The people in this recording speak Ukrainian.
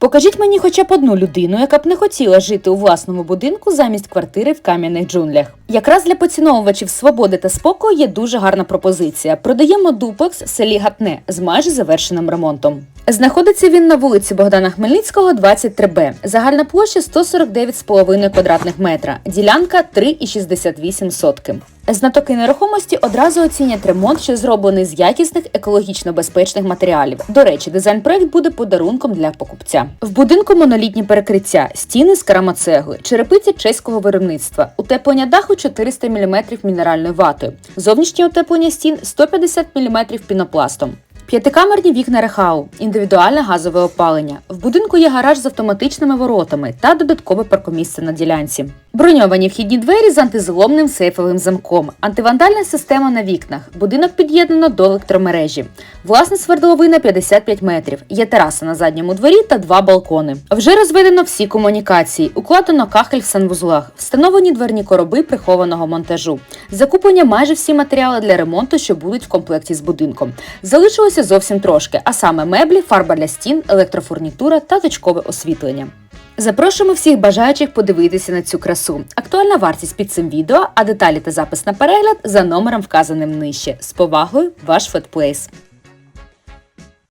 Покажіть мені хоча б одну людину, яка б не хотіла жити у власному будинку замість квартири в кам'яних джунглях. Якраз для поціновувачів свободи та спокою є дуже гарна пропозиція. Продаємо дуплекс в селі Гатне з майже завершеним ремонтом. Знаходиться він на вулиці Богдана Хмельницького, 23Б. Загальна площа 149,5 квадратних метра, ділянка 3,68 сотки. Знатоки нерухомості одразу оцінять ремонт, що зроблений з якісних екологічно безпечних матеріалів. До речі, дизайн-проект буде подарунком для покупця. В будинку монолітні перекриття, стіни з керамоцегли, черепиця чеського виробництва, утеплення даху 400 мм мінеральною ватою, зовнішнє утеплення стін 150 мм пінопластом. П'ятикамерні вікна Рехау, індивідуальне газове опалення. В будинку є гараж з автоматичними воротами та додаткове паркомісце на ділянці. Броньовані вхідні двері з антизломним сейфовим замком, антивандальна система на вікнах. Будинок під'єднано до електромережі. Власна свердловина 55 метрів. Є тераса на задньому дворі та два балкони. Вже розведено всі комунікації, укладено кахель в санвузлах, встановлені дверні короби прихованого монтажу. Закуплені майже всі матеріали для ремонту, що будуть в комплекті з будинком. Залишилося зовсім трошки, а саме меблі, фарба для стін, електрофурнітура та точкове освітлення. Запрошуємо всіх бажаючих подивитися на цю красу. Актуальна вартість під цим відео, а деталі та запис на перегляд за номером вказаним нижче. З повагою, ваш Фетплейс.